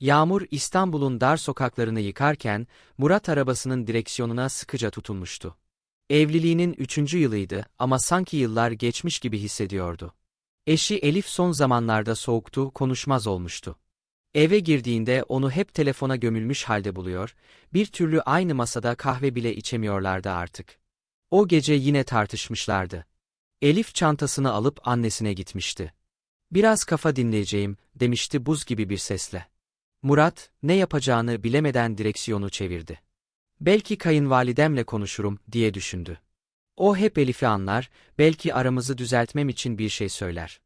Yağmur İstanbul'un dar sokaklarını yıkarken Murat arabasının direksiyonuna sıkıca tutunmuştu. Evliliğinin üçüncü yılıydı ama sanki yıllar geçmiş gibi hissediyordu. Eşi Elif son zamanlarda soğuktu, konuşmaz olmuştu. Eve girdiğinde onu hep telefona gömülmüş halde buluyor, bir türlü aynı masada kahve bile içemiyorlardı artık. O gece yine tartışmışlardı. Elif çantasını alıp annesine gitmişti. Biraz kafa dinleyeceğim, demişti buz gibi bir sesle. Murat, ne yapacağını bilemeden direksiyonu çevirdi. Belki kayınvalidemle konuşurum, diye düşündü. O hep Elif'i anlar, belki aramızı düzeltmem için bir şey söyler.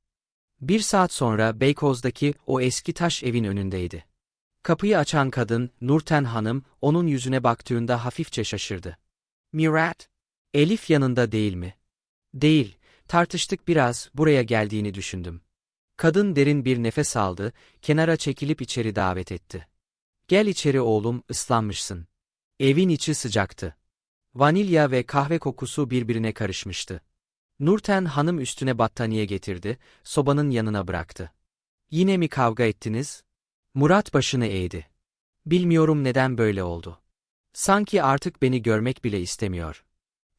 Bir saat sonra Beykoz'daki o eski taş evin önündeydi. Kapıyı açan kadın, Nurten Hanım, onun yüzüne baktığında hafifçe şaşırdı. Murat, Elif yanında değil mi? Değil, tartıştık biraz, buraya geldiğini düşündüm. Kadın derin bir nefes aldı, kenara çekilip içeri davet etti. Gel içeri oğlum, ıslanmışsın. Evin içi sıcaktı. Vanilya ve kahve kokusu birbirine karışmıştı. Nurten hanım üstüne battaniye getirdi, sobanın yanına bıraktı. Yine mi kavga ettiniz? Murat başını eğdi. Bilmiyorum neden böyle oldu. Sanki artık beni görmek bile istemiyor.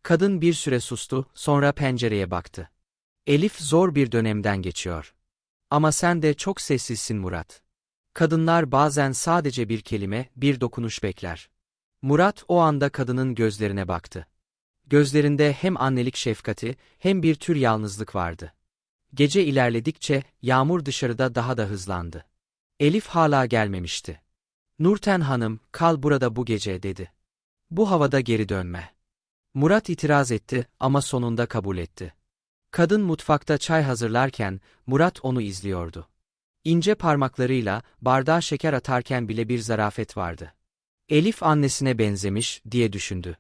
Kadın bir süre sustu, sonra pencereye baktı. Elif zor bir dönemden geçiyor. Ama sen de çok sessizsin Murat. Kadınlar bazen sadece bir kelime, bir dokunuş bekler. Murat o anda kadının gözlerine baktı. Gözlerinde hem annelik şefkati hem bir tür yalnızlık vardı. Gece ilerledikçe yağmur dışarıda daha da hızlandı. Elif hala gelmemişti. Nurten Hanım, kal burada bu gece dedi. Bu havada geri dönme. Murat itiraz etti ama sonunda kabul etti. Kadın mutfakta çay hazırlarken Murat onu izliyordu. İnce parmaklarıyla bardağa şeker atarken bile bir zarafet vardı. Elif annesine benzemiş diye düşündü.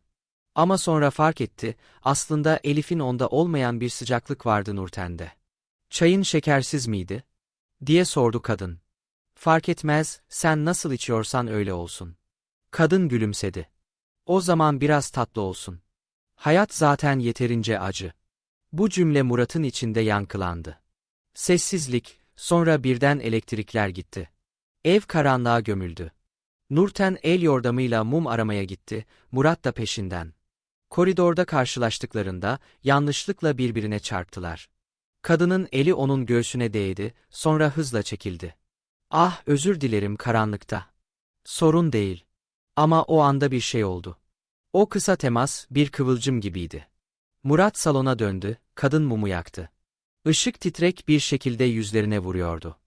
Ama sonra fark etti, aslında Elif'in onda olmayan bir sıcaklık vardı Nurten'de. Çayın şekersiz miydi? diye sordu kadın. Fark etmez, sen nasıl içiyorsan öyle olsun. Kadın gülümsedi. O zaman biraz tatlı olsun. Hayat zaten yeterince acı. Bu cümle Murat'ın içinde yankılandı. Sessizlik, sonra birden elektrikler gitti. Ev karanlığa gömüldü. Nurten el yordamıyla mum aramaya gitti, Murat da peşinden. Koridorda karşılaştıklarında yanlışlıkla birbirine çarptılar. Kadının eli onun göğsüne değdi, sonra hızla çekildi. Ah, özür dilerim karanlıkta. Sorun değil. Ama o anda bir şey oldu. O kısa temas bir kıvılcım gibiydi. Murat salona döndü, kadın mumu yaktı. Işık titrek bir şekilde yüzlerine vuruyordu.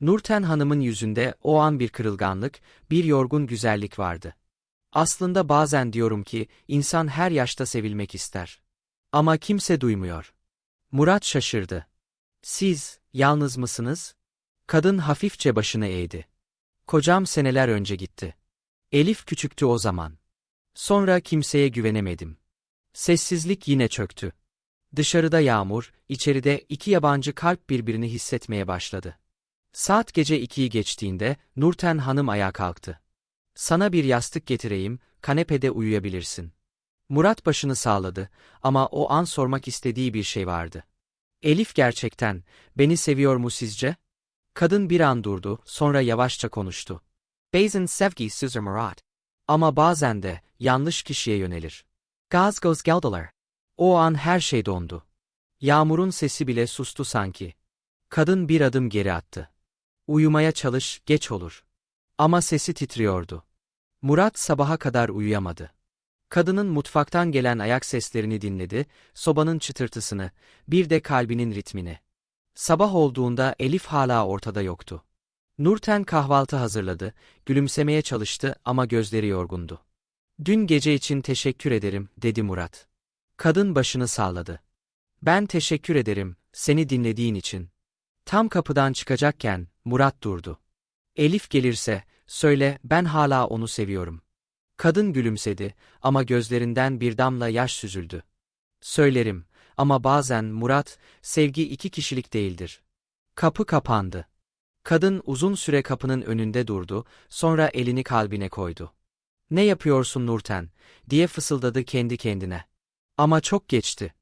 Nurten Hanım'ın yüzünde o an bir kırılganlık, bir yorgun güzellik vardı. Aslında bazen diyorum ki, insan her yaşta sevilmek ister. Ama kimse duymuyor. Murat şaşırdı. Siz, yalnız mısınız? Kadın hafifçe başını eğdi. Kocam seneler önce gitti. Elif küçüktü o zaman. Sonra kimseye güvenemedim. Sessizlik yine çöktü. Dışarıda yağmur, içeride iki yabancı kalp birbirini hissetmeye başladı. Saat gece ikiyi geçtiğinde Nurten Hanım ayağa kalktı. Sana bir yastık getireyim, kanepede uyuyabilirsin. Murat başını sağladı ama o an sormak istediği bir şey vardı. Elif gerçekten, beni seviyor mu sizce? Kadın bir an durdu, sonra yavaşça konuştu. Bazen sevgi süzer Murat. Ama bazen de, yanlış kişiye yönelir. Gaz göz geldiler. O an her şey dondu. Yağmurun sesi bile sustu sanki. Kadın bir adım geri attı. Uyumaya çalış, geç olur. Ama sesi titriyordu. Murat sabaha kadar uyuyamadı. Kadının mutfaktan gelen ayak seslerini dinledi, sobanın çıtırtısını, bir de kalbinin ritmini. Sabah olduğunda Elif hala ortada yoktu. Nurten kahvaltı hazırladı, gülümsemeye çalıştı ama gözleri yorgundu. Dün gece için teşekkür ederim, dedi Murat. Kadın başını salladı. Ben teşekkür ederim, seni dinlediğin için. Tam kapıdan çıkacakken, Murat durdu. Elif gelirse, söyle ben hala onu seviyorum. Kadın gülümsedi ama gözlerinden bir damla yaş süzüldü. Söylerim ama bazen Murat, sevgi iki kişilik değildir. Kapı kapandı. Kadın uzun süre kapının önünde durdu, sonra elini kalbine koydu. Ne yapıyorsun Nurten, diye fısıldadı kendi kendine. Ama çok geçti.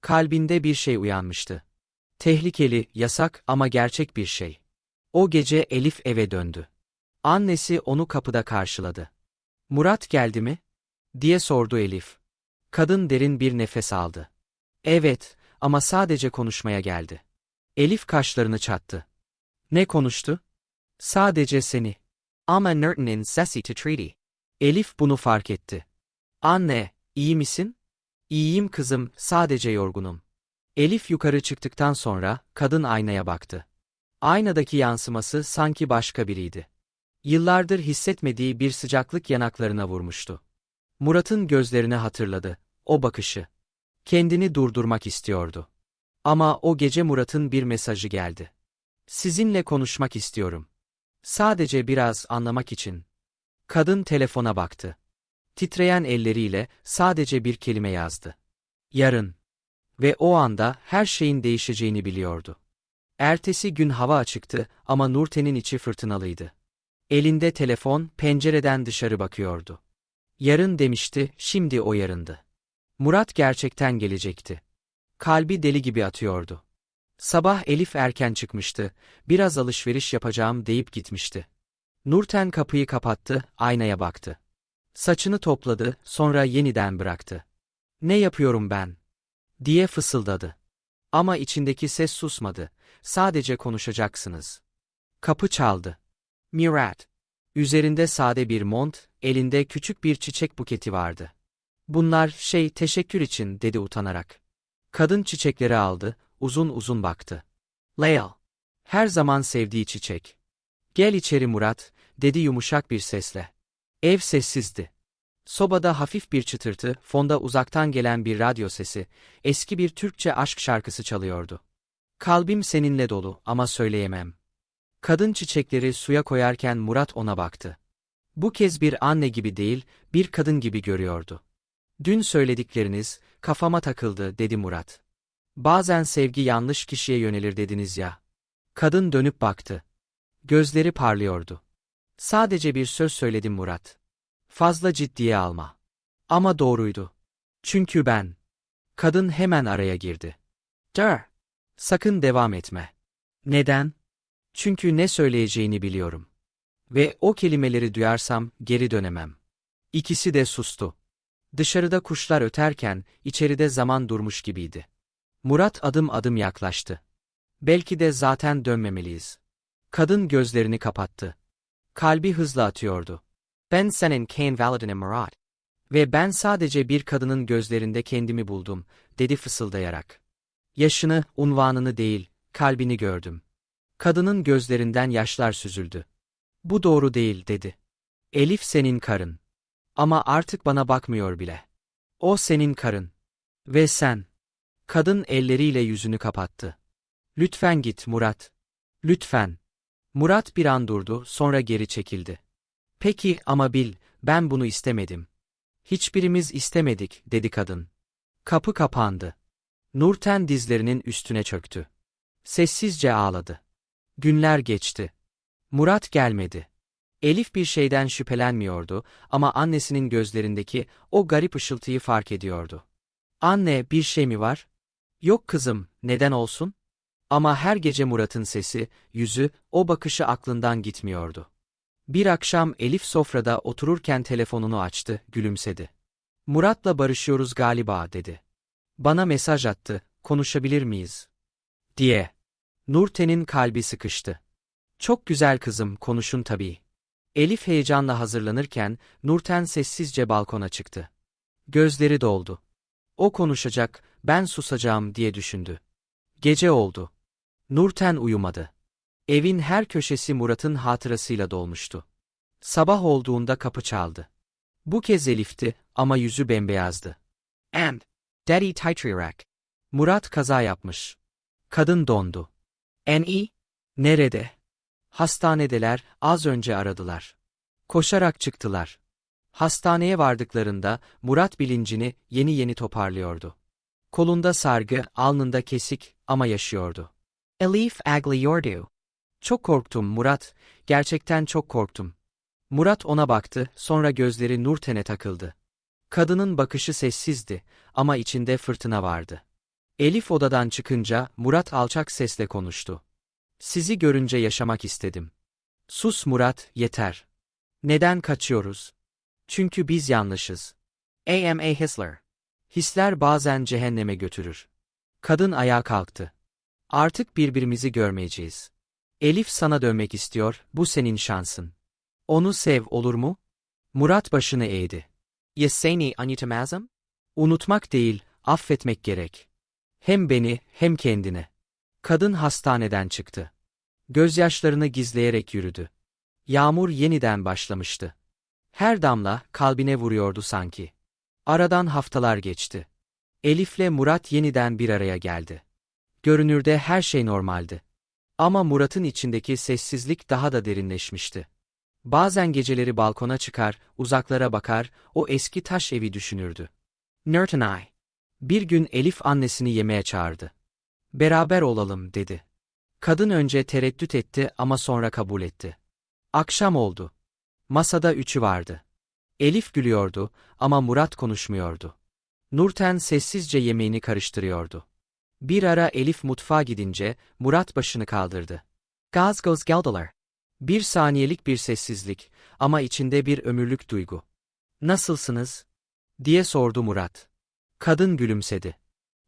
Kalbinde bir şey uyanmıştı. Tehlikeli, yasak ama gerçek bir şey. O gece Elif eve döndü. Annesi onu kapıda karşıladı. Murat geldi mi? diye sordu Elif. Kadın derin bir nefes aldı. Evet, ama sadece konuşmaya geldi. Elif kaşlarını çattı. Ne konuştu? Sadece seni. Ama Norton'in sesi treaty. Elif bunu fark etti. Anne, iyi misin? İyiyim kızım, sadece yorgunum. Elif yukarı çıktıktan sonra kadın aynaya baktı. Aynadaki yansıması sanki başka biriydi. Yıllardır hissetmediği bir sıcaklık yanaklarına vurmuştu. Murat'ın gözlerini hatırladı, o bakışı. Kendini durdurmak istiyordu. Ama o gece Murat'ın bir mesajı geldi. Sizinle konuşmak istiyorum. Sadece biraz anlamak için. Kadın telefona baktı. Titreyen elleriyle sadece bir kelime yazdı. Yarın. Ve o anda her şeyin değişeceğini biliyordu. Ertesi gün hava açıktı ama Nurten'in içi fırtınalıydı. Elinde telefon pencereden dışarı bakıyordu. Yarın demişti, şimdi o yarındı. Murat gerçekten gelecekti. Kalbi deli gibi atıyordu. Sabah Elif erken çıkmıştı, biraz alışveriş yapacağım deyip gitmişti. Nurten kapıyı kapattı, aynaya baktı. Saçını topladı, sonra yeniden bıraktı. Ne yapıyorum ben? diye fısıldadı. Ama içindeki ses susmadı, sadece konuşacaksınız. Kapı çaldı. Mirat. Üzerinde sade bir mont, elinde küçük bir çiçek buketi vardı. Bunlar şey teşekkür için dedi utanarak. Kadın çiçekleri aldı, uzun uzun baktı. Leyl. Her zaman sevdiği çiçek. Gel içeri Murat, dedi yumuşak bir sesle. Ev sessizdi. Sobada hafif bir çıtırtı, fonda uzaktan gelen bir radyo sesi, eski bir Türkçe aşk şarkısı çalıyordu. Kalbim seninle dolu ama söyleyemem. Kadın çiçekleri suya koyarken Murat ona baktı. Bu kez bir anne gibi değil, bir kadın gibi görüyordu. Dün söyledikleriniz, kafama takıldı, dedi Murat. Bazen sevgi yanlış kişiye yönelir dediniz ya. Kadın dönüp baktı. Gözleri parlıyordu. Sadece bir söz söyledim Murat. Fazla ciddiye alma. Ama doğruydu. Çünkü ben. Kadın hemen araya girdi. Dur. Sakın devam etme. Neden? Çünkü ne söyleyeceğini biliyorum. Ve o kelimeleri duyarsam geri dönemem. İkisi de sustu. Dışarıda kuşlar öterken içeride zaman durmuş gibiydi. Murat adım adım yaklaştı. Belki de zaten dönmemeliyiz. Kadın gözlerini kapattı. Kalbi hızla atıyordu. Ben senin Kane Valadinim Murat. Ve ben sadece bir kadının gözlerinde kendimi buldum, dedi fısıldayarak. Yaşını, unvanını değil, kalbini gördüm. Kadının gözlerinden yaşlar süzüldü. Bu doğru değil, dedi. Elif senin karın. Ama artık bana bakmıyor bile. O senin karın. Ve sen. Kadın elleriyle yüzünü kapattı. Lütfen git Murat. Lütfen. Murat bir an durdu, sonra geri çekildi. Peki ama bil, ben bunu istemedim. Hiçbirimiz istemedik, dedi kadın. Kapı kapandı. Nurten dizlerinin üstüne çöktü. Sessizce ağladı. Günler geçti. Murat gelmedi. Elif bir şeyden şüphelenmiyordu ama annesinin gözlerindeki o garip ışıltıyı fark ediyordu. Anne, bir şey mi var? Yok kızım, neden olsun? Ama her gece Murat'ın sesi, yüzü, o bakışı aklından gitmiyordu. Bir akşam Elif sofrada otururken telefonunu açtı, gülümsedi. Murat'la barışıyoruz galiba dedi. Bana mesaj attı, konuşabilir miyiz? diye. Nurten'in kalbi sıkıştı. Çok güzel kızım, konuşun tabii. Elif heyecanla hazırlanırken Nurten sessizce balkona çıktı. Gözleri doldu. O konuşacak, ben susacağım diye düşündü. Gece oldu. Nurten uyumadı. Evin her köşesi Murat'ın hatırasıyla dolmuştu. Sabah olduğunda kapı çaldı. Bu kez Elif'ti ama yüzü bembeyazdı. And, Daddy titrayarak. Murat kaza yapmış. Kadın dondu. İyi? Nerede? Hastanedeler, az önce aradılar. Koşarak çıktılar. Hastaneye vardıklarında Murat bilincini yeni yeni toparlıyordu. Kolunda sargı, alnında kesik ama yaşıyordu. Elif agliyordu. Çok korktum Murat, gerçekten çok korktum. Murat ona baktı, sonra gözleri Nurten'e takıldı. Kadının bakışı sessizdi ama içinde fırtına vardı. Elif odadan çıkınca Murat alçak sesle konuştu. Sizi görünce yaşamak istedim. Sus Murat, yeter. Neden kaçıyoruz? Çünkü biz yanlışız. A.M.A. Hisler. Hisler bazen cehenneme götürür. Kadın ayağa kalktı. Artık birbirimizi görmeyeceğiz. Elif sana dönmek istiyor, bu senin şansın. Onu sev olur mu? Murat başını eğdi. Yeseni anyitemazım? Unutmak değil, affetmek gerek. Hem beni, hem kendini. Kadın hastaneden çıktı. Gözyaşlarını gizleyerek yürüdü. Yağmur yeniden başlamıştı. Her damla kalbine vuruyordu sanki. Aradan haftalar geçti. Elif'le Murat yeniden bir araya geldi. Görünürde her şey normaldi. Ama Murat'ın içindeki sessizlik daha da derinleşmişti. Bazen geceleri balkona çıkar, uzaklara bakar, o eski taş evi düşünürdü. Nurtenay. Bir gün Elif annesini yemeğe çağırdı. Beraber olalım dedi. Kadın önce tereddüt etti ama sonra kabul etti. Akşam oldu. Masada üçü vardı. Elif gülüyordu ama Murat konuşmuyordu. Nurten sessizce yemeğini karıştırıyordu. Bir ara Elif mutfağa gidince Murat başını kaldırdı. Gaz göz geldiler. Bir saniyelik bir sessizlik ama içinde bir ömürlük duygu. Nasılsınız? diye sordu Murat. Kadın gülümsedi.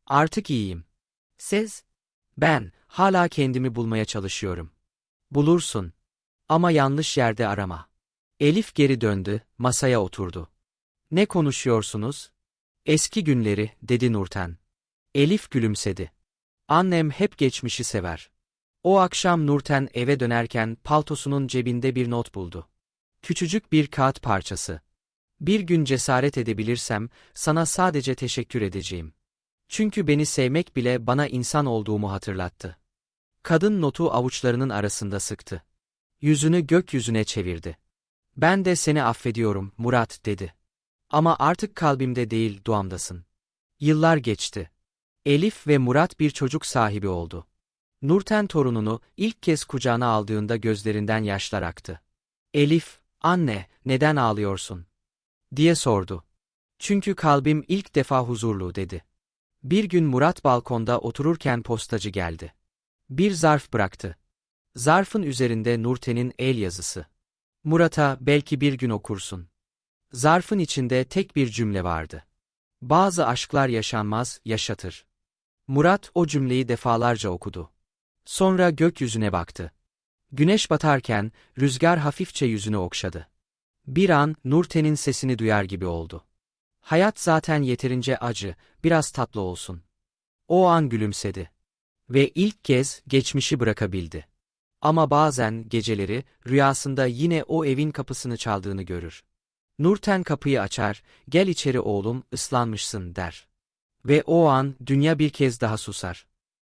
Artık iyiyim. Siz? Ben, hala kendimi bulmaya çalışıyorum. Bulursun. Ama yanlış yerde arama. Elif geri döndü, masaya oturdu. Ne konuşuyorsunuz? Eski günleri, dedi Nurten. Elif gülümsedi. Annem hep geçmişi sever. O akşam Nurten eve dönerken paltosunun cebinde bir not buldu. Küçücük bir kağıt parçası. Bir gün cesaret edebilirsem sana sadece teşekkür edeceğim. Çünkü beni sevmek bile bana insan olduğumu hatırlattı. Kadın notu avuçlarının arasında sıktı. Yüzünü gökyüzüne çevirdi. Ben de seni affediyorum, Murat, dedi. Ama artık kalbimde değil, duamdasın. Yıllar geçti. Elif ve Murat bir çocuk sahibi oldu. Nurten torununu ilk kez kucağına aldığında gözlerinden yaşlar aktı. Elif, anne, neden ağlıyorsun? diye sordu. Çünkü kalbim ilk defa huzurlu dedi. Bir gün Murat balkonda otururken postacı geldi. Bir zarf bıraktı. Zarfın üzerinde Nurten'in el yazısı. Murat'a belki bir gün okursun. Zarfın içinde tek bir cümle vardı. Bazı aşklar yaşanmaz, yaşatır. Murat o cümleyi defalarca okudu. Sonra gökyüzüne baktı. Güneş batarken rüzgar hafifçe yüzünü okşadı. Bir an Nurten'in sesini duyar gibi oldu. Hayat zaten yeterince acı, biraz tatlı olsun. O an gülümsedi. Ve ilk kez geçmişi bırakabildi. Ama bazen geceleri rüyasında yine o evin kapısını çaldığını görür. Nurten kapıyı açar, gel içeri oğlum, ıslanmışsın der. Ve o an dünya bir kez daha susar.